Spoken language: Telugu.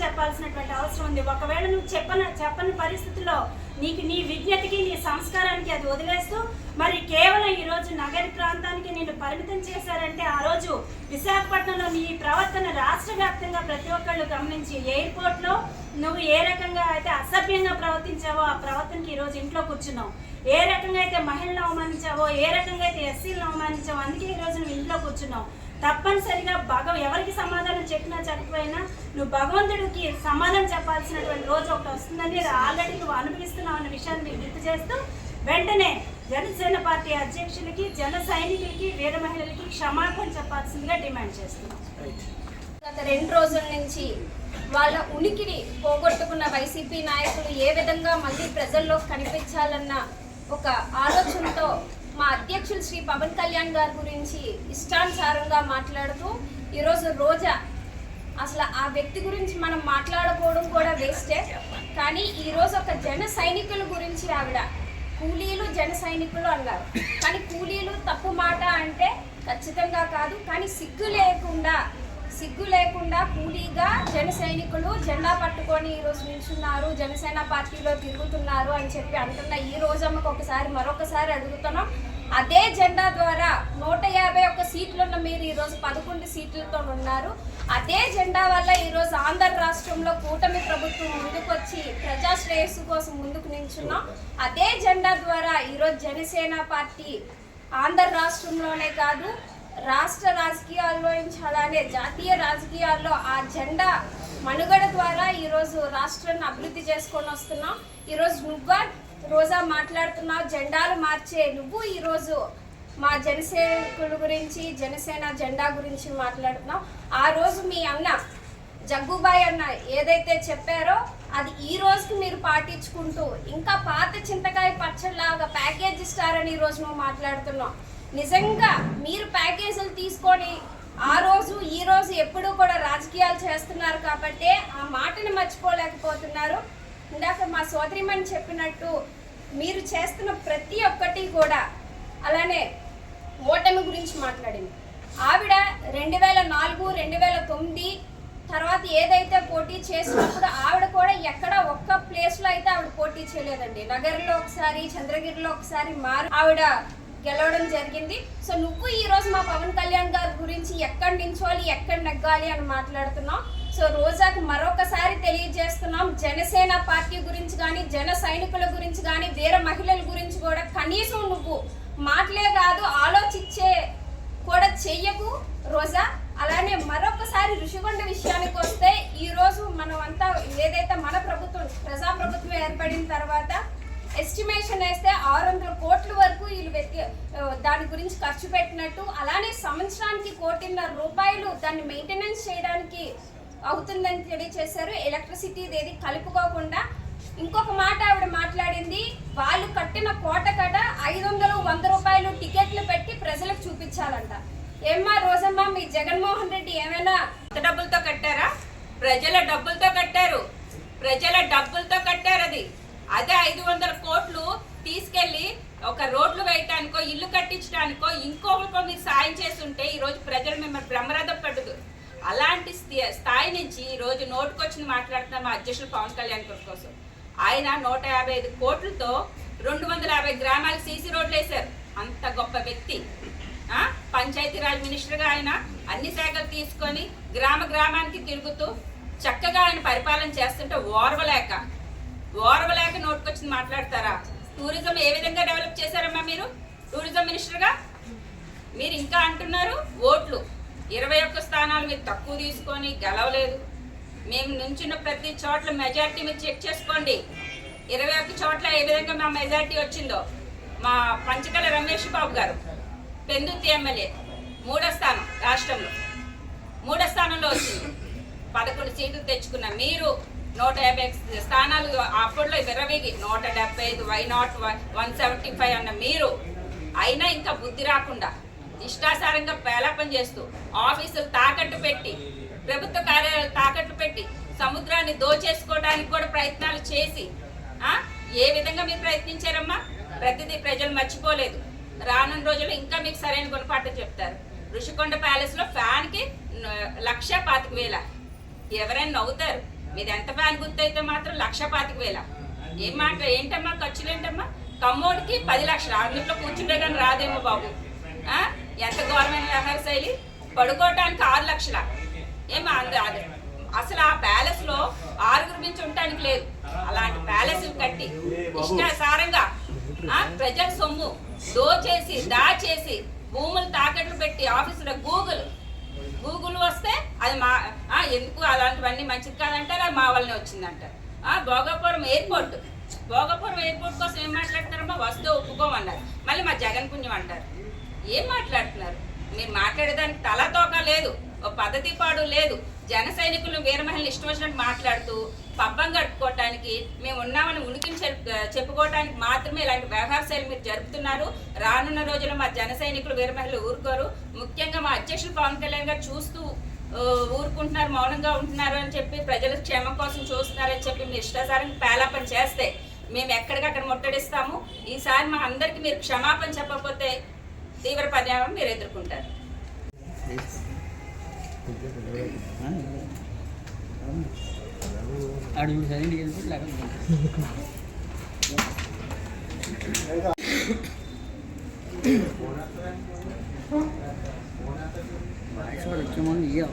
చెప్పాల్సినటువంటి అవసరం ఉంది. ఒకవేళ నువ్వు చెప్పన చెప్పని పరిస్థితుల్లో నీకు నీ విజ్ఞతకి నీ సంస్కారానికి అది వదిలేస్తూ మరి కేవలం ఈ రోజు ప్రాంతానికి నేను పరిమితం చేశారంటే ఆ రోజు విశాఖపట్నంలో నీ ప్రవర్తన రాష్ట్ర వ్యాప్తంగా ప్రతి ఒక్కళ్ళు గమనించి ఎయిర్పోర్ట్లో నువ్వు ఏ రకంగా అయితే అసభ్యంగా ప్రవర్తించావో ఆ ప్రవర్తనకి ఈ రోజు ఇంట్లో కూర్చున్నావు. ఏ రకంగా అయితే మహిళలను అవమానించావో ఏ రకంగా అయితే ఎస్సీలను అవమానించావో అందుకే ఈ రోజు నువ్వు ఇంట్లో కూర్చున్నావు. తప్పనిసరిగా భగవ ఎవరికి సమాధానం చెప్పినా చెప్పకపోయినా నువ్వు భగవంతుడికి సమాధానం చెప్పాల్సినటువంటి రోజు ఒకటి వస్తుందని ఆల్రెడీ నువ్వు అనుభవిస్తున్నావు అన్న విషయాన్ని మీకు గుర్తు చేస్తూ వెంటనే జనసేన పార్టీ అధ్యక్షులకి జన సైనికులకి వీర మహిళలకి క్షమాపణ చెప్పాల్సిందిగా డిమాండ్ చేస్తున్నాం. గత రెండు రోజుల నుంచి వాళ్ళ ఉనికిని పోగొట్టుకున్న వైసీపీ నాయకులు ఏ విధంగా మళ్ళీ ప్రజల్లో కనిపించాలన్న ఒక ఆలోచనతో మా అధ్యక్షులు శ్రీ పవన్ కళ్యాణ్ గారి గురించి ఇష్టానుసారంగా మాట్లాడుతూ ఈరోజు రోజా అసలు ఆ వ్యక్తి గురించి మనం మాట్లాడుకోవడం కూడా వేస్టే. కానీ ఈరోజు ఒక జన సైనికుల గురించి ఆవిడ కూలీలు జన సైనికులు అన్నారు. కానీ కూలీలు తప్పు మాట అంటే ఖచ్చితంగా కాదు. కానీ సిగ్గు లేకుండా సిగ్గు లేకుండా కూలీగా జన సైనికులు జెండా పట్టుకొని ఈరోజు నిల్చున్నారు. జనసేన పార్టీలో తిరుగుతున్నారు అని చెప్పి అంటున్న ఈ రోజమ్మకు ఒకసారి మరొకసారి అడుగుతున్నాం. అదే జెండా ద్వారా నూట యాభై ఒక్క సీట్లున్న మీరు ఈరోజు పదకొండు సీట్లతో ఉన్నారు. అదే జెండా వల్ల ఈరోజు ఆంధ్ర రాష్ట్రంలో కూటమి ప్రభుత్వం ముందుకొచ్చి ప్రజా శ్రేయస్సు కోసం ముందుకు నిల్చున్నాం. అదే జెండా ద్వారా ఈరోజు జనసేన పార్టీ ఆంధ్ర రాష్ట్రంలోనే కాదు రాష్ట్ర రాజకీయాల్లో అలానే జాతీయ రాజకీయాల్లో ఆ జెండా మనుగడ ద్వారా ఈరోజు రాష్ట్రాన్ని అభివృద్ధి చేసుకొని వస్తున్నాం. ఈరోజు నువ్వా రోజా మాట్లాడుతున్నావు జెండాలు మార్చే నువ్వు ఈరోజు మా జనసేనకుల గురించి జనసేన జెండా గురించి మాట్లాడుతున్నావు. ఆ రోజు మీ అన్న జగ్గుబాయ్ అన్న ఏదైతే చెప్పారో అది ఈ రోజుకి మీరు పాటించుకుంటూ ఇంకా పాత చింతకాయ పచ్చడిలాగా ప్యాకేజ్ ఇస్తారని ఈరోజు నువ్వు మాట్లాడుతున్నావు. నిజంగా మీరు ప్యాకేజీలు తీసుకొని ఆ రోజు ఈ రోజు ఎప్పుడూ కూడా రాజకీయాలు చేస్తున్నారు కాబట్టి ఆ మాటను మర్చిపోలేకపోతున్నారు. ఇందాక మా సోదరిమని చెప్పినట్టు మీరు చేస్తున్న ప్రతి ఒక్కటి కూడా అలానే ఓటమి గురించి మాట్లాడింది. ఆవిడ రెండు వేల నాలుగు రెండు వేల తొమ్మిది తర్వాత ఏదైతే పోటీ చేసినప్పుడు ఆవిడ కూడా ఎక్కడ ఒక్క ప్లేస్లో అయితే ఆవిడ పోటీ చేయలేదండి. నగర్లో ఒకసారి చంద్రగిరిలో ఒకసారి మారు ఆవిడ గెలవడం జరిగింది. సో నువ్వు ఈ రోజు మా పవన్ కళ్యాణ్ గారి గురించి ఎక్కడ నించోవాలి ఎక్కడ నెగ్గాలి అని మాట్లాడుతున్నాం సో రోజాకి మరొకసారి తెలియజేస్తున్నాం. జనసేన పార్టీ గురించి కానీ జన సైనికుల గురించి కానీ వీర మహిళల గురించి కూడా కనీసం నువ్వు మాటలే కాదు ఆలోచించే కూడా చెయ్యకు రోజా. అలానే మరొకసారి ఋషికొండ విషయానికి వస్తే ఈరోజు మనమంతా మనం అంతా ఏదైతే మన ప్రభుత్వం ప్రజా ప్రభుత్వం ఏర్పడిన తర్వాత ఎస్టిమేషన్ వేస్తే ఆరు వందల కోట్ల వరకు వీళ్ళు వ్యక్తి దాని గురించి ఖర్చు పెట్టినట్టు అలానే సంవత్సరానికి కోటిన్నర రూపాయలు దాన్ని మెయింటెనెన్స్ చేయడానికి అవుతుందని తెలియచేశారు. ఎలక్ట్రిసిటీ ఏది కలుపుకోకుండా ఇంకొక మాట ఆవిడ మాట్లాడింది వాళ్ళు కట్టిన కోట కట ఐదు వందలు వంద రూపాయలు టికెట్లు పెట్టి ప్రజలకు చూపించాలంట. ఏమ్మా రోజమ్మా మీ జగన్మోహన్ రెడ్డి ఏమైనా కొత్త డబ్బులతో కట్టారా? ప్రజల డబ్బులతో కట్టారు. ప్రజల డబ్బులతో కట్టారు అది అదే ఐదు వందల కోట్లు తీసుకెళ్ళి ఒక రోడ్లు వేయటానికో ఇల్లు కట్టించడానికో ఇంకొకరికో మీరు సాయం చేస్తుంటే ఈరోజు ప్రజలు మిమ్మల్ని బ్రహ్మరథ పడదు అలాంటి స్థాయి నుంచి ఈ రోజు నోటుకొచ్చింది మాట్లాడుతున్న మా అధ్యక్షులు పవన్ కళ్యాణ్ గారి కోసం. ఆయన నూట యాభై ఐదు కోట్లతో రెండు వందల యాభై గ్రామాలు సీసీ రోడ్లు వేశారు. అంత గొప్ప వ్యక్తి. పంచాయతీరాజ్ మినిస్టర్గా ఆయన అన్ని శాఖలు తీసుకొని గ్రామ గ్రామానికి తిరుగుతూ చక్కగా ఆయన పరిపాలన చేస్తుంటే ఓర్వలేక ఓరవలేక నోటుకొచ్చింది మాట్లాడతారా? టూరిజం ఏ విధంగా డెవలప్ చేశారమ్మా మీరు? టూరిజం మినిస్టర్గా? మీరు ఇంకా అంటున్నారు ఓట్లు. ఇరవై ఒక్క స్థానాలు మీరు తక్కువ తీసుకొని గెలవలేదు. మేము నుంచున్న ప్రతి చోట్ల మెజారిటీ మీరు చెక్ చేసుకోండి. ఇరవై ఒక్క చోట్ల ఏ విధంగా మా మెజారిటీ వచ్చిందో. మా పంచకల రమేష్ బాబు గారు పెందుతి ఎమ్మెల్యే మూడో స్థానం రాష్ట్రంలో. మూడో స్థానంలో వచ్చింది. పదకొండు సీట్లు తెచ్చుకున్న మీరు నూట యాభై స్థానాలు అప్పట్లో విరవేగి నూట డెబ్బై ఐదు why not one seventy five అన్న మీరు. అయినా ఇంకా బుద్ధి రాకుండా ఇష్టాసారంగా పేలాపం చేస్తూ ఆఫీసులు తాకట్టు పెట్టి ప్రభుత్వ కార్యాలయాలు తాకట్టు పెట్టి సముద్రాన్ని దోచేసుకోవడానికి కూడా ప్రయత్నాలు చేసి ఏ విధంగా మీరు ప్రయత్నించారమ్మా? ప్రతిదీ ప్రజలు మర్చిపోలేదు. రానున్న రోజుల్లో ఇంకా మీకు సరైన గుణపాఠం చెప్తారు. ఋషికొండ ప్యాలెస్లో ఫ్యాన్కి లక్ష పాతిక వేల. ఎవరైనా నవ్వుతారు. మీది ఎంత ఫ్యాన్ గుర్తయితే మాత్రం లక్ష పాతిక వేల. ఏం మాట? ఏంటమ్మా? ఖర్చులు ఏంటమ్మా? కమ్మోడికి పది లక్షలు. అందులో కూర్చుంటే కానీ రాదేమో బాబు. ఎంత గవర్నమెంట్ వ్యవహార శైలి? పడుకోవటానికి ఆరు లక్షల? ఏమా అందు అసలు ఆ ప్యాలెస్లో ఆరుగురు మించి ఉండటానికి లేదు. అలాంటి ప్యాలెస్ కట్టి ఇష్టాసారంగా ఆ ప్రజల సొమ్ము దోచేసి దాచేసి భూములు తాకట్లు పెట్టి ఆఫీసులో గూగుల్ అది మా ఎందుకు అలాంటివన్నీ మంచిది కాదంటారు అది మా వల్లనే వచ్చిందంటారు ఆ, భోగాపురం ఎయిర్పోర్ట్. భోగాపురం ఎయిర్పోర్ట్ కోసం ఏం మాట్లాడతారమ్మా వస్తే ఒప్పుకోమన్నారు. మళ్ళీ మా జగన్ పుణ్యం అంటారు. ఏం మాట్లాడుతున్నారు? మీరు మాట్లాడేదానికి తల తోక లేదు ఓ పద్ధతి పాడు లేదు. జన సైనికులు వీర ఇష్టం వచ్చినట్టు మాట్లాడుతూ పబ్బం కట్టుకోవటానికి మేము ఉన్నామని ఉనికిని చెప్- చెప్పుకోవటానికి మాత్రమే ఇలాంటి వ్యవహార శైలి మీరు జరుపుతున్నారు. రానున్న రోజుల్లో మా జన సైనికులు వీరమహిళలు ఊరుకోరు. ముఖ్యంగా మా అధ్యక్షులు పవన్ కళ్యాణ్ గారు చూస్తూ ఊరుకుంటున్నారు మౌనంగా ఉంటున్నారు అని చెప్పి ప్రజల క్షేమం కోసం చూస్తున్నారని చెప్పి మీరు ఇష్టాసారం పేలాపన చేస్తే మేము ఎక్కడికక్కడ ముట్టడిస్తాము. ఈసారి మా అందరికి మీరు క్షమాపణ చెప్పకపోతే తీవ్ర పరిణామం మీరు ఎదుర్కొంటారు. solito, un día.